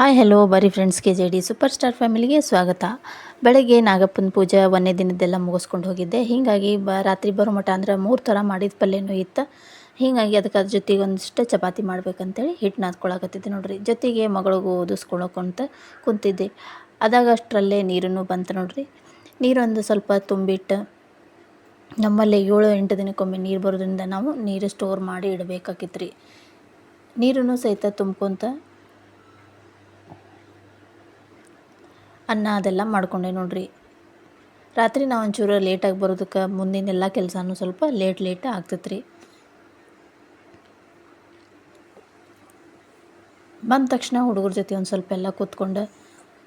Hi hello ಬರಿ friends K J D super star ಫ್ಯಾಮಿಲಿಗೆ ಸ್ವಾಗತ. ಬೆಳಗ್ಗೆ ನಾಗಪ್ಪನ ಪೂಜೆ ಒಂದೇ ದಿನದ್ದೆಲ್ಲ ಮುಗಿಸ್ಕೊಂಡು ಹೋಗಿದ್ದೆ. ಹೀಗಾಗಿ ಬ, ರಾತ್ರಿ ಬರೋ ಮಠ ಅಂದ್ರೆ ಮೂರು ಥರ ಮಾಡಿದ ಪಲ್ಯನೂ ಇತ್ತು. ಹೀಗಾಗಿ ಅದಕ್ಕೆ ಅದ್ರ ಜೊತೆಗೆ ಒಂದಿಷ್ಟು ಚಪಾತಿ ಮಾಡ್ಬೇಕಂತೇಳಿ ಹಿಟ್ಟು ನಾದ್ಕೊಳಕತ್ತಿದ್ದೆ ನೋಡ್ರಿ. ಜೊತೆಗೆ ಮಗಳಿಗೂ ಓದಿಸ್ಕೊಳಕ್ಕಂತ ಕುಂತಿದ್ದೆ. ಅದಾಗ ಅಷ್ಟರಲ್ಲೇ ನೀರನ್ನು ಬಂತು ನೋಡ್ರಿ. ನೀರೊಂದು ಸ್ವಲ್ಪ ತುಂಬಿಟ್ಟು ನಮ್ಮಲ್ಲಿ ಏಳು, ಎಂಟು ದಿನಕ್ಕೊಮ್ಮೆ ನೀರು ಬರೋದ್ರಿಂದ ನಾವು ನೀರು ಸ್ಟೋರ್ ಮಾಡಿ ಇಡಬೇಕಾಗಿತ್ತು ರೀ ನೀರನ್ನು ಸಹಿತ ತುಂಬ್ಕೊತ ಅನ್ನ ಅದೆಲ್ಲ ಮಾಡ್ಕೊಂಡೆ ನೋಡ್ರಿ. ರಾತ್ರಿ ನಾವು ಒಂಚೂರು ಲೇಟಾಗಿ ಬರೋದಕ್ಕೆ ಮುಂದಿನ ಎಲ್ಲ ಕೆಲಸನೂ ಸ್ವಲ್ಪ ಲೇಟ್ ಲೇಟ್ ಆಗ್ತೈತೆ ಬಂದ ತಕ್ಷಣ ಹುಡುಗರ ಜೊತೆ ಒಂದು ಸ್ವಲ್ಪ ಎಲ್ಲ ಕೂತ್ಕೊಂಡು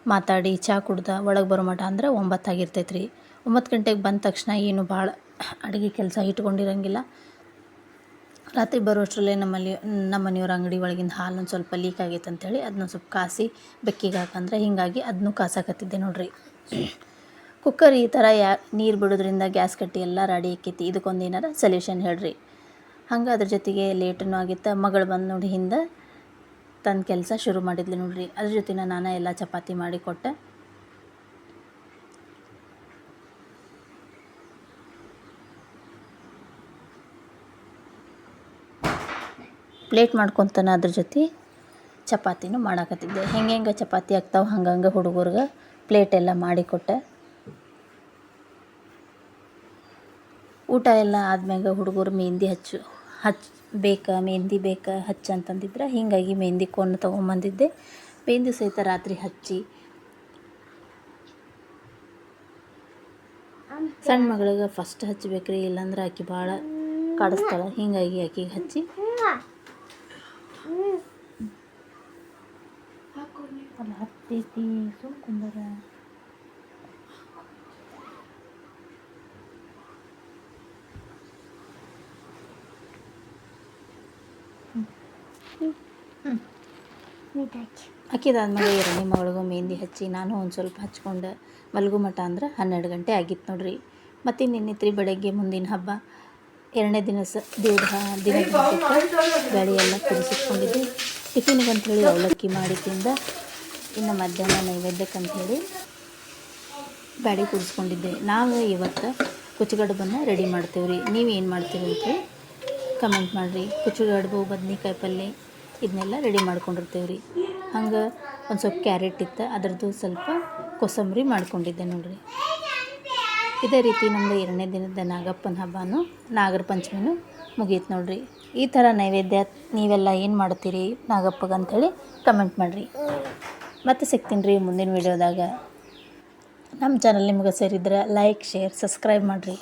ಮಾತಾಡಿ ಚಹಾ ಕುಡ್ದ, ಒಳಗೆ ಬರೋ ಮಠ ಅಂದ್ರೆ ಒಂಬತ್ತು ಆಗಿರ್ತೈತೆ ರೀ ಒಂಬತ್ತು ಗಂಟೆಗೆ ಬಂದ ತಕ್ಷಣ ಏನು ಭಾಳ ಅಡುಗೆ ಕೆಲಸ ಇಟ್ಕೊಂಡಿರಂಗಿಲ್ಲ. ರಾತ್ರಿ ಬರೋಷ್ಟರಲ್ಲೇ ನಮ್ಮಲ್ಲಿ, ನಮ್ಮ ಮನೆಯವ್ರ ಅಂಗಡಿ ಒಳಗಿಂದ ಹಾಲು ಒಂದು ಸ್ವಲ್ಪ ಲೀಕ್ ಆಗೈತೆ ಅಂತೇಳಿ ಅದನ್ನ ಸ್ವಲ್ಪ ಕಾಸಿ ಬೆಕ್ಕಿಗೆ ಹಾಕಂದ್ರೆ ಹೀಗಾಗಿ ಅದನ್ನು ಕಾಸಾಕತ್ತಿದ್ದೆ ನೋಡ್ರಿ. ಕುಕ್ಕರ್ ಈ ಥರ ಯಾ, ನೀರು ಬಿಡೋದ್ರಿಂದ ಗ್ಯಾಸ್ ಕಟ್ಟಿ ಎಲ್ಲ ರೆಡಿ ಆಕೈತಿ ಇದಕ್ಕೊಂದು ಏನಾರ ಸೊಲ್ಯೂಷನ್ ಹೇಳ್ರಿ. ಹಂಗೆ ಅದ್ರ ಜೊತೆಗೆ ಲೇಟನ್ನು ಆಗಿತ್ತು, ಮಗಳು ಬಂದು ನೋಡಿ ಹಿಂದೆ ತನ್ನ ಕೆಲಸ ಶುರು ಮಾಡಿದ್ಲು ನೋಡ್ರಿ. ಅದ್ರ ಜೊತೆ ನಾನು ಎಲ್ಲ ಚಪಾತಿ ಮಾಡಿ ಕೊಟ್ಟೆ. ಪ್ಲೇಟ್ ಮಾಡ್ಕೊತಾನೆ ಅದ್ರ ಜೊತೆ ಚಪಾತಿನೂ ಮಾಡಾಕತ್ತಿದ್ದೆ. ಹೆಂಗೆ ಹೆಂಗೆ ಚಪಾತಿ ಆಗ್ತಾವೆ ಹಂಗಂಗೆ ಹುಡುಗರ್ಗೆ ಪ್ಲೇಟ್ ಎಲ್ಲ ಮಾಡಿಕೊಟ್ಟೆ ಊಟ ಎಲ್ಲ ಆದ್ಮ್ಯಾಗ ಹುಡುಗರು ಮೆಹಂದಿ ಹಚ್ಚು, ಹಚ್, ಬೇಕಾ, ಮೆಹಂದಿ ಬೇಕಾ, ಹಚ್ಚ ಅಂತಂದಿದ್ರೆ ಹೀಗಾಗಿ ಮೆಹಂದಿ ಕೋನ್ ತೊಗೊಂಬಂದಿದ್ದೆ. ಮೆಹಂದಿ ಸಹಿತ ರಾತ್ರಿ ಹಚ್ಚಿ. ಸಣ್ಣ ಮಗಳಿಗೆ ಫಸ್ಟ್ ಹಚ್ಚಬೇಕ್ರಿ ಇಲ್ಲಾಂದ್ರೆ ಆಕೆ ಭಾಳ ಕಾಡಿಸ್ತಾಳೆ. ಹೀಗಾಗಿ ಆಕೆಗೆ ಹಚ್ಚಿ. ಅಲ್ಲ ಹತ್ತೈತಿ ಸುಮ್ ಕುಂದರ ಅಕ್ಕಿದಾದ್ಮೇಲೆ ಎರಡನೇ ಮಗಳಿಗೂ ಮೆಹಂದಿ ಹಚ್ಚಿ, ನಾನು ಒಂದು ಸ್ವಲ್ಪ ಹಚ್ಕೊಂಡು. ಮಲಗು ಮಠ ಅಂದ್ರೆ ಹನ್ನೆರಡು ಗಂಟೆ ಆಗಿತ್ತು ನೋಡ್ರಿ. ಮತ್ತು ನಿನ್ನಿತ್ರಿ ಬೆಳಗ್ಗೆ ಮುಂದಿನ ಹಬ್ಬ. ಎರಡನೇ ದಿನ ಸ ದೇವ್ರ ದಿನ ಗಾಳಿಯೆಲ್ಲ ಕುದಿಸಿಟ್ಕೊಂಡಿದ್ದೆ ಟಿಫಿನಿಗೆ ಅಂಥೇಳಿ ಅವಲಕ್ಕಿ ಮಾಡಿ ತಿಂದ. ಇನ್ನು ಮಧ್ಯಾಹ್ನ ನೈವೇದ್ಯಕ್ಕಂಥೇಳಿ ಬ್ಯಾಡಿ ಕುಡಿಸ್ಕೊಂಡಿದ್ದೆ. ನಾವು ಇವತ್ತು ಕುಚ್ಚಗಡ್ಬನ್ನು ರೆಡಿ ಮಾಡ್ತೇವೆ ರೀ. ನೀವು ಏನು ಮಾಡ್ತೀರಿ ಅಂತೇಳಿ ಕಮೆಂಟ್ ಮಾಡಿರಿ. ಕುಚ್ಚುಗಡ್ಬು, ಬದ್ನಿಕಾಯಿ ಪಲ್ಯ ಇದನ್ನೆಲ್ಲ ರೆಡಿ ಮಾಡ್ಕೊಂಡಿರ್ತೀವಿ ರೀ. ಹಂಗೆ ಒಂದು ಸ್ವಲ್ಪ ಕ್ಯಾರೆಟ್ ಇತ್ತು, ಅದರದ್ದು ಸ್ವಲ್ಪ ಕೊಸಂಬರಿ ಮಾಡ್ಕೊಂಡಿದ್ದೆ ನೋಡಿರಿ. ಇದೇ ರೀತಿ ನಮ್ಮದು ಎರಡನೇ ದಿನದ ನಾಗಪ್ಪನ ಹಬ್ಬನೂ ನಾಗರ ಪಂಚಮಿನೂ ಮುಗೀತು ನೋಡ್ರಿ. ಈ ಥರ ನೈವೇದ್ಯ ನೀವೆಲ್ಲ ಏನು ಮಾಡ್ತೀರಿ ನಾಗಪ್ಪಗೆ ಅಂಥೇಳಿ ಕಮೆಂಟ್ ಮಾಡಿರಿ. ಮತ್ತೆ ಸಿಗ್ತೀನಿ ರೀ ಮುಂದಿನ ವೀಡಿಯೋದಾಗ. ನಮ್ಮ ಚಾನಲ್ ನಿಮ್ಗೆ ಸೇರಿದ್ರೆ ಲೈಕ್ ಶೇರ್ ಸಬ್ಸ್ಕ್ರೈಬ್ ಮಾಡಿರಿ.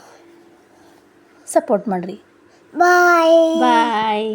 ಸಪೋರ್ಟ್ ಮಾಡಿರಿ. Bye bye